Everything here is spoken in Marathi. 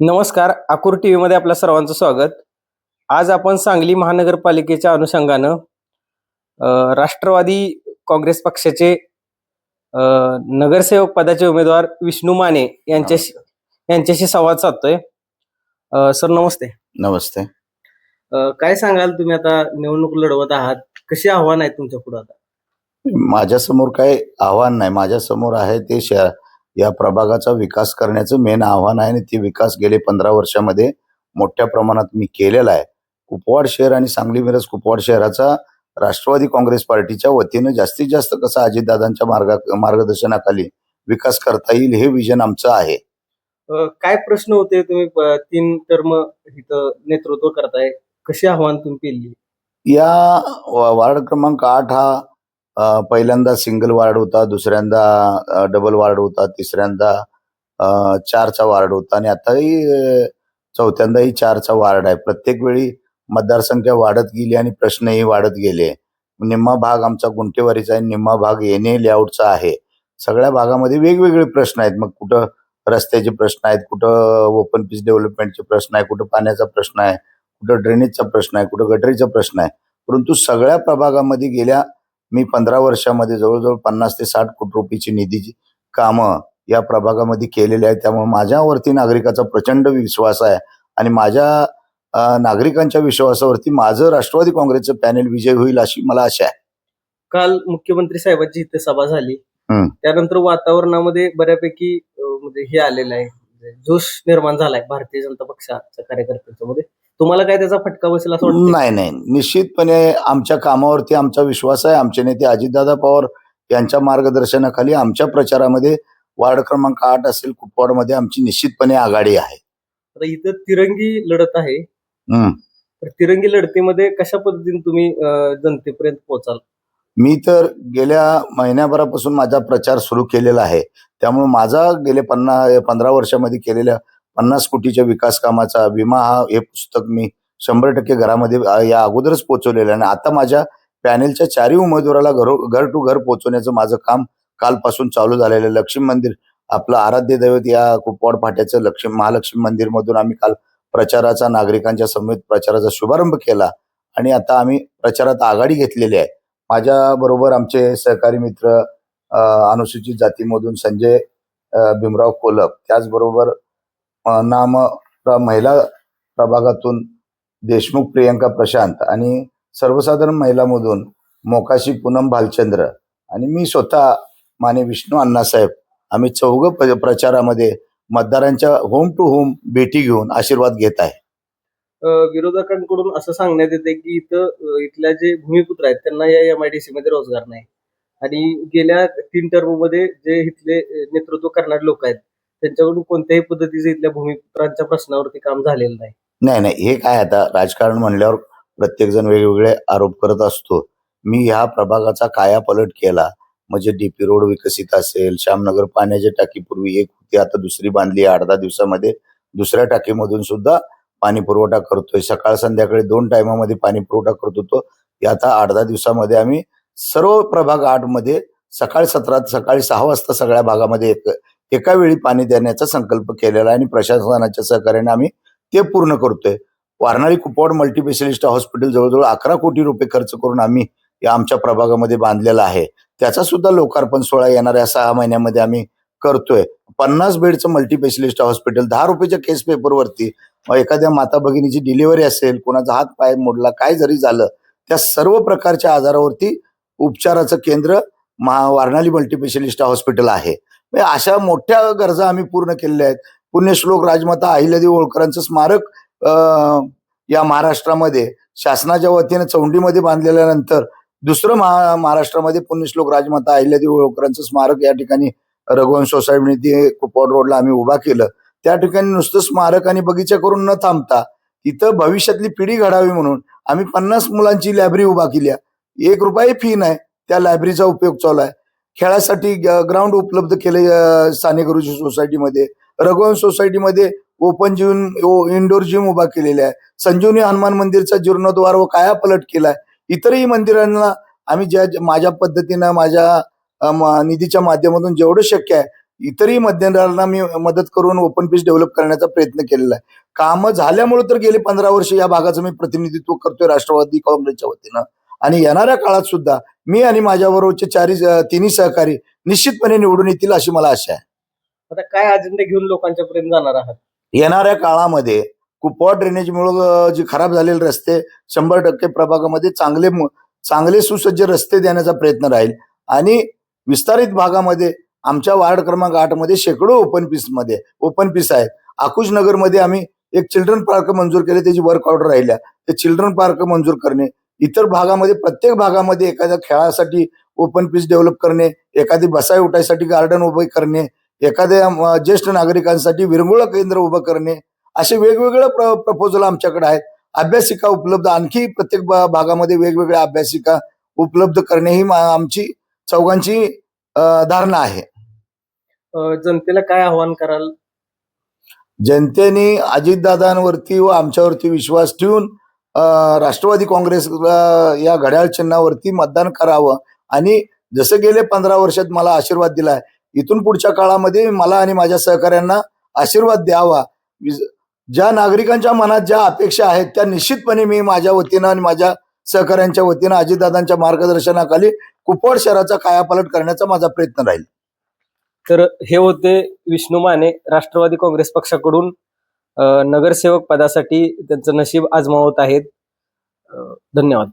नमस्कार अकूर टी व्हीमध्ये आपल्या सर्वांचं स्वागत. आज आपण सांगली महानगरपालिकेच्या अनुषंगानं राष्ट्रवादी काँग्रेस पक्षाचे नगरसेवक पदाचे उमेदवार विष्णू माने यांच्याशी यांच्याशी संवाद साधतोय. सर नमस्ते. नमस्ते. अ, काय सांगाल तुम्ही आता? निवडणूक लढवत आहात. कशी आव्हान आहेत तुमच्यापुढे आता? माझ्यासमोर काही आव्हान नाही. माझ्यासमोर आहे ते शा या प्रभागाचा विकास करण्याचं मेन आव्हान आहे आणि ते विकास गेले पंधरा वर्षामध्ये मोठ्या प्रमाणात मी केलेला आहे. कुपवाड शहर आणि सांगली मिरज कुपवाड शहराचा राष्ट्रवादी काँग्रेस पार्टीच्या वतीनं जास्तीत जास्त कसा अजितदादांच्या मार्गा मार्गदर्शनाखाली विकास करता येईल हे विजन आमचं आहे. काय प्रश्न होते? तुम्ही तीन टर्म इथं नेतृत्व करताय. कशी आव्हान तुम्ही पेलली? या वार्ड क्रमांक आठ हा अ, पहिल्यांदा सिंगल वार्ड होता दुसऱ्यांदा अ, डबल वार्ड होता तिसऱ्यांदा अ, चारचा वार्ड होता आणि आताही अ, चौथ्यांदाही चारचा वार्ड आहे. प्रत्येक वेळी मतदारसंख्या वाढत गेली आणि प्रश्नही वाढत गेले. निम्मा भाग आमचा गुंठेवारीचा आहे निम्मा भाग येणे लेआउटचा आहे. सगळ्या भागामध्ये वेगवेगळे प्रश्न आहेत. मग कुठं रस्त्याचे प्रश्न आहेत कुठं ओपन पीस डेव्हलपमेंटचे प्रश्न आहे कुठं पाण्याचा प्रश्न आहे कुठं ड्रेनेजचा प्रश्न आहे कुठं गटरीचा प्रश्न आहे. परंतु सगळ्या प्रभागामध्ये गेल्या मी पंधरा वर्षामध्ये जवळजवळ पन्नास ते साठ कोटी रुपयाची निधीची कामं या प्रभागामध्ये केलेली आहेत. त्यामुळे माझ्यावरती नागरिकाचा प्रचंड विश्वास आहे आणि माझ्या नागरिकांच्या विश्वासावरती माझं राष्ट्रवादी काँग्रेसचं पॅनेल विजय होईल अशी मला आशा आहे. काल मुख्यमंत्री साहेबांची इथे सभा झाली. त्यानंतर वातावरणामध्ये बऱ्यापैकी म्हणजे हे आलेलं आहे. जोश निर्माण झालाय भारतीय जनता पक्षाच्या कार्यकर्त्यांच्या मध्ये तुम्हाला काय त्याचा फटका बसेल असं वाटतं नाही नाही. निश्चितपणे आमच्या कामावरती आमचा विश्वास आहे. आमचे नेते अजितदादा पवार यांच्या मार्गदर्शनाखाली आमच्या प्रचारामध्ये वार्ड क्रमांक आठ असेल कुपवाडमध्ये आमची निश्चितपणे आघाडी आहे. आता इथं तिरंगी लढत आहे. हम्म. तर तिरंगी लढतीमध्ये कशा पद्धतीने तुम्ही अ, जनतेपर्यंत पोहोचाल? मी तर गेल्या महिन्याभरापासून माझा प्रचार सुरू केलेला आहे. त्यामुळे माझा गेले पन्नास पंधरा वर्षामध्ये केलेल्या पन्नास कोटीच्या विकास कामाचा विमा हा हे पुस्तक मी शंभर टक्के घरामध्ये या अगोदरच पोहोचवलेलं आहे. आणि आता माझ्या पॅनेलच्या चारही उमेदवाराला घरो घर टू घर पोहोचवण्याचं माझं काम कालपासून चालू झालेलं आहे. लक्ष्मी मंदिर आपलं आराध्य दैवत या कुपवाड फाट्याचं लक्ष्मी महालक्ष्मी मंदिर मधून आम्ही काल प्रचाराचा नागरिकांच्या समेत प्रचाराचा शुभारंभ केला. आणि आता आम्ही प्रचारात आघाडी घेतलेली आहे. माझ्या बरोबर आमचे सहकारी मित्र अनुसूचित जातीमधून संजय भीमराव कोलप त्याचबरोबर नाम महिला प्रभागातून देशमुख प्रियंका प्रशांत आणि सर्वसाधारण महिलामधून मोकाशी पूनम भालचंद्र आणि मी स्वतः माने विष्णू अण्णासाहेब. आम्ही चौघ प्रचारामध्ये मतदारांच्या होम टू होम भेटी घेऊन आशीर्वाद घेत आहे. विरोधकांकडून असं सांगण्यात येते की इथं इथल्या जे भूमिपुत्र आहेत त्यांना या एम आय डी सी मध्ये रोजगार नाही. आणि गेल्या तीन टर्ममध्ये जे इथले नेतृत्व करणारे लोक आहेत त्यांच्याकडून कोणत्याही पद्धतीचे इथल्या भूमिपुत्रांच्या प्रश्नावरती काम झालेलं नाही. नाही नाही हे काय आता राजकारण म्हणल्यावर प्रत्येक जण वेगवेगळे आरोप करत असतो. मी ह्या प्रभागाचा कायापलट केला. म्हणजे डीपी रोड विकसित असेल श्यामनगर पाण्याची टाकी पूर्वी एक होती आता दुसरी बांधली आठ दहा दिवसामध्ये दुसऱ्या टाकीमधून सुद्धा पाणी पुरवठा करतोय. सकाळ संध्याकाळी दोन टायमामध्ये पाणी पुरवठा करत होतो. आता आठ दहा दिवसामध्ये आम्ही सर्व प्रभाग आठमध्ये सकाळी सत्रात सकाळी सहा वाजता सगळ्या भागामध्ये एक एका वेळी पाणी देण्याचा संकल्प केलेला आहे आणि प्रशासनाच्या सहकार्याने आम्ही ते पूर्ण करतोय. वारणारी कुपवाड मल्टीस्पेशालिस्ट हॉस्पिटल जवळजवळ अकरा कोटी रुपये खर्च करून आम्ही या आमच्या प्रभागामध्ये बांधलेला आहे. त्याचा सुद्धा लोकार्पण सोहळा येणाऱ्या सहा महिन्यामध्ये आम्ही करतोय. पन्नास बेडचं मल्टीस्पेशालिस्ट हॉस्पिटल दहा रुपयाच्या केस पेपरवरती एखाद्या माता भगिनीची डिलिव्हरी असेल कोणाचा हात पाय मोडला काय जरी झालं त्या सर्व प्रकारच्या आजारावरती उपचाराचं केंद्र महा वारणाली मल्टीस्पेशालिस्ट हॉस्पिटल आहे. म्हणजे अशा मोठ्या गरजा आम्ही पूर्ण केलेल्या आहेत. पुण्यश्लोक राजमाता अहिल्यादेवी होळकरांचं स्मारक या महाराष्ट्रामध्ये शासनाच्या वतीने चौंडीमध्ये बांधलेल्यानंतर दुसरं महा महाराष्ट्रामध्ये पुण्यश्लोक राजमाता अहिल्यादेवी होळकरांचं स्मारक या ठिकाणी रघुवंश सोसायटी कुपवाड रोडला आम्ही उभा केलं. त्या ठिकाणी नुसतं स्मारक आणि बगीचा करून न थांबता तिथं भविष्यातली पिढी घडावी म्हणून आम्ही पन्नास मुलांची लायब्ररी उभा केली आहे. एक रुपये फी नाही त्या लायब्ररीचा उपयोग चालू आहे. खेळासाठी ग्राउंड उपलब्ध केले साने गुरुजी सोसायटीमध्ये रघुवंश सोसायटीमध्ये ओपन जिम इंडोर जिम उभा केलेला आहे. संजीवनी हनुमान मंदिरचा जीर्णोद्वार व काया पलट केलाय. इतरही मंदिरांना आम्ही ज्या माझ्या पद्धतीनं माझ्या निधीच्या माध्यमातून जेवढं शक्य आहे इतरही मध्यंतरांना मी मदत करून ओपन पीस डेव्हलप करण्याचा प्रयत्न केलेला आहे. कामं झाल्यामुळे तर गेले पंधरा वर्ष या भागाचं मी प्रतिनिधित्व करतोय राष्ट्रवादी काँग्रेसच्या वतीनं. आणि येणाऱ्या काळात सुद्धा मी आणि माझ्याबरोबरचे चारी तिन्ही सहकारी निश्चितपणे निवडून येतील अशी मला आशा आहे. आता काय अजेंडा घेऊन लोकांच्या पर्यंत जाणार आहात? येणाऱ्या काळामध्ये कुपवा ड्रेनेजमुळे जे खराब झालेले रस्ते शंभर टक्के प्रभागामध्ये चांगले चांगले सुसज्ज रस्ते देण्याचा प्रयत्न राहील. आणि विस्तारित भागामध्ये आमच्या वार्ड क्रमांक आठमध्ये शेकडो ओपन पीसमध्ये ओपन पीस आहेत. आकुश नगरमध्ये आम्ही एक चिल्ड्रन पार्क मंजूर केले त्याची वर्क ऑर्डर राहिल्या. ते चिल्ड्रन पार्क मंजूर करणे इतर भागामध्ये प्रत्येक भागामध्ये एखाद्या खेळासाठी ओपन पीस डेव्हलप करणे एखादी बसाई उठायसाठी गार्डन उभे करणे एखाद्या ज्येष्ठ नागरिकांसाठी विरंगुळा केंद्र उभं करणे असे वेगवेगळे प्रपोजल आमच्याकडे आहेत. अभ्यासिका उपलब्ध आणखी प्रत्येक भागामध्ये वेगवेगळ्या अभ्यासिका उपलब्ध करणे ही आमची चौघांची धारणा आहे. जनतेला काय आव्हान कराल? जनतेने अजितदादांवरती व आमच्यावरती विश्वास ठेवून राष्ट्रवादी काँग्रेस या घड्याळ चिन्हावरती मतदान करावं. आणि जसं गेले पंधरा वर्षात मला आशीर्वाद दिलाय इथून पुढच्या काळामध्ये मला आणि माझ्या सहकाऱ्यांना आशीर्वाद द्यावा. ज्या नागरिकांच्या मनात ज्या अपेक्षा आहेत त्या निश्चितपणे मी माझ्या वतीनं आणि माझ्या सहकाऱ्यांच्या वतीनं अजितदादांच्या मार्गदर्शनाखाली कुपवाड शहराचा कायापालट करण्याचा माझा प्रयत्न राहील. तर हे होते विष्णू माने राष्ट्रवादी काँग्रेस पक्षाकडून नगरसेवक पदासाठी त्यांचं नशीब आजमावत आहेत. धन्यवाद.